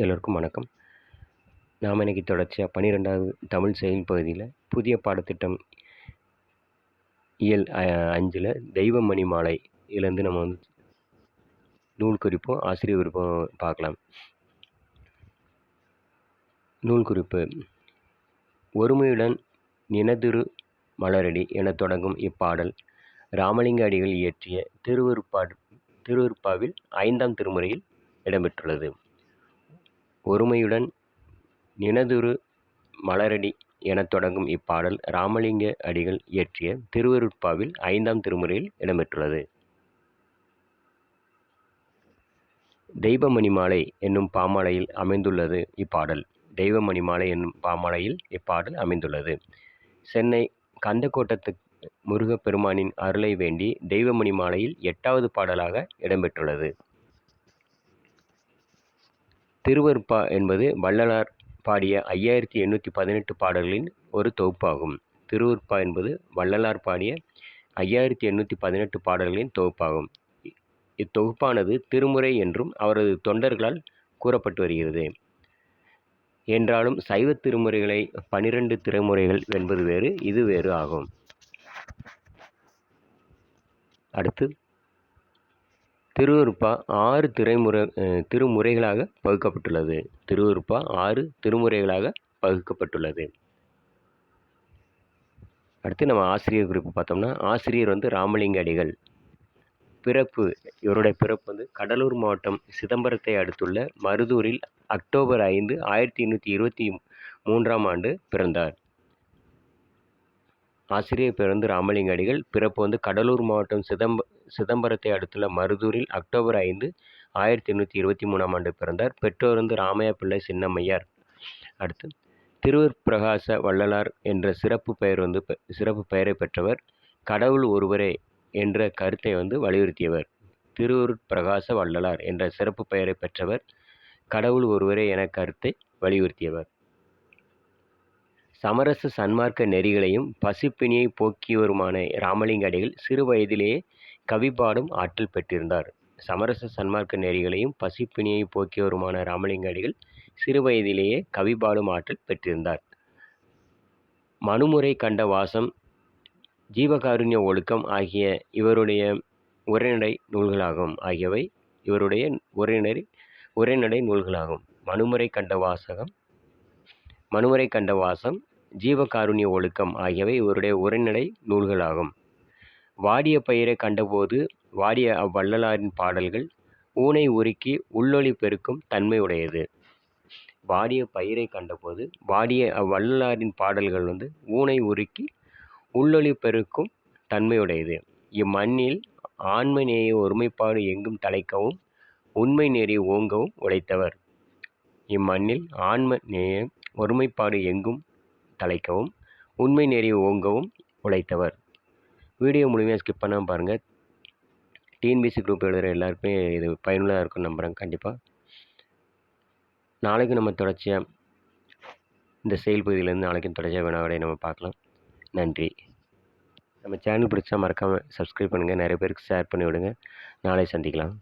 எல்லோருக்கும் வணக்கம். நாம் இன்னைக்கு தொடர்ச்சியாக பன்னிரெண்டாவது தமிழ் செயல் பகுதியில் புதிய பாடத்திட்டம் இயல் அஞ்சில் தெய்வமணி மாலை இதுலேருந்து நம்ம வந்து நூல் குறிப்பும் ஆசிரியர் குறிப்பும் பார்க்கலாம். நூல் குறிப்பு. ஒருமையுடன் நினதிரு மலரடி என தொடங்கும் இப்பாடல் ராமலிங்க அடிகள் இயற்றிய திருவருப்பாடு திருவருப்பாவில் ஐந்தாம் திருமுறையில் இடம்பெற்றுள்ளது. ஒருமையுடன் நினதுரு மலரடி எனத் தொடங்கும் இப்பாடல் ராமலிங்க அடிகள் இயற்றிய திருவருட்பாவில் ஐந்தாம் திருமுறையில் இடம்பெற்றுள்ளது. தெய்வமணி மாலை என்னும் பாமாலையில் அமைந்துள்ளது இப்பாடல். தெய்வமணி மாலை என்னும் பாமாலையில் இப்பாடல் அமைந்துள்ளது. சென்னை கந்தக்கோட்டத்து முருகப்பெருமானின் அருளை வேண்டி தெய்வமணி மாலையில் எட்டாவது பாடலாக இடம்பெற்றுள்ளது. திருவருப்பா என்பது வள்ளலார் பாடிய ஐயாயிரத்தி எண்ணூற்றி பதினெட்டு பாடல்களின் ஒரு தொகுப்பாகும். திருவருப்பா என்பது வள்ளலார் பாடிய ஐயாயிரத்தி எண்ணூற்றி பதினெட்டு பாடல்களின் தொகுப்பாகும். இத்தொகுப்பானது திருமுறை என்றும் அவரது தொண்டர்களால் கூறப்பட்டு வருகிறது. என்றாலும் சைவ திருமுறைகளை பனிரெண்டு திருமுறைகள் என்பது வேறு இது வேறு ஆகும். அடுத்து திருவருப்பா ஆறு திரைமுறை திருமுறைகளாக பகுக்கப்பட்டுள்ளது. திருவருப்பா ஆறு திருமுறைகளாக பகுக்கப்பட்டுள்ளது. அடுத்து நம்ம ஆசிரியர் குறிப்பு பார்த்தோம்னா ஆசிரியர் வந்து ராமலிங்க அடிகள். பிறப்பு இவருடைய பிறப்பு வந்து கடலூர் மாவட்டம் சிதம்பரத்தை அடுத்துள்ள மருதூரில் அக்டோபர் ஐந்து ஆயிரத்தி எண்ணூற்றி இருபத்தி மூன்றாம் ஆண்டு பிறந்தார். ஆசிரியர் பிறந்து ராமலிங்க அடிகள். பிறப்பு வந்து கடலூர் மாவட்டம் சிதம்ப சிதம்பரத்தை அடுத்துள்ள மருதூரில் அக்டோபர் ஐந்து ஆயிரத்தி எண்ணூற்றி இருபத்தி மூணாம் ஆண்டு பிறந்தார். பெற்றோர் வந்து ராமையா பிள்ளை சின்னம்மையார். அடுத்து திருவர் பிரகாச வள்ளலார் என்ற சிறப்பு பெயர் வந்து சிறப்பு பெயரை பெற்றவர். கடவுள் ஒருவரே என்ற கருத்தை வந்து வலியுறுத்தியவர். திருவூர் பிரகாச வள்ளலார் என்ற சிறப்பு பெயரை பெற்றவர். கடவுள் ஒருவரே என கருத்தை வலியுறுத்தியவர். சமரச சன்மார்க்க நெறிகளையும் பசிப்பிணியை போக்கியவருமான ராமலிங்க அடிகள் சிறு வயதிலேயே கவிபாடும் ஆற்றல் பெற்றிருந்தார். சமரச சன்மார்க்க நெறிகளையும் பசிப்பிணியை போக்கியவருமான ராமலிங்க அடிகள் சிறுவயதிலேயே கவிபாடும் ஆற்றல் பெற்றிருந்தார். மனுமுறை கண்ட வாசம் ஜீவகாருண்ய ஒழுக்கம் ஆகிய இவருடைய உரைநடை நூல்களாகும். ஆகியவை இவருடைய உரைநடை உரைநடை நூல்களாகும். மனுமுறை கண்ட வாசகம் மனுமுறை கண்ட வாசம் ஜீவகாருண்ய ஒழுக்கம் ஆகியவை இவருடைய உரைநடை நூல்களாகும். வாடிய பயிரை கண்டபோது வாடிய அவ்வள்ளலாரின் பாடல்கள் ஊனை உருக்கி உள்ளொளி பெருக்கும் தன்மை உடையது. வாடிய பயிரை கண்டபோது வாடிய அவ்வள்ளலாரின் பாடல்கள் வந்து ஊனை உருக்கி உள்ளொளி பெருக்கும் தன்மையுடையது இம்மண்ணில் ஆண்மை நேய ஒருமைப்பாடு எங்கும் தலைக்கவும் உண்மை நெறி ஓங்கவும் உழைத்தவர். இம்மண்ணில் ஆன்ம நேய ஒருமைப்பாடு எங்கும் தலைக்கவும் உண்மை நெறி ஓங்கவும் உழைத்தவர். வீடியோ முழுமையாக ஸ்கிப் பண்ணாமல் பாருங்கள் டிஎன்பிசி குரூப் எழுதுகிற எல்லாருக்குமே இது பயனுள்ளதாக இருக்கும்னு நம்புகிறேன் கண்டிப்பாக நாளைக்கு நம்ம தொடர்ச்சியாக இந்த செயல் பகுதியிலேருந்து நாளைக்கும் தொடர்ச்சியாக வினாவிடையை நம்ம பார்க்கலாம். நன்றி. நம்ம சேனல் பிடிச்சா மறக்காமல் சப்ஸ்கிரைப் பண்ணுங்கள் நிறைய பேருக்கு ஷேர் பண்ணி விடுங்க நாளை சந்திக்கலாம்.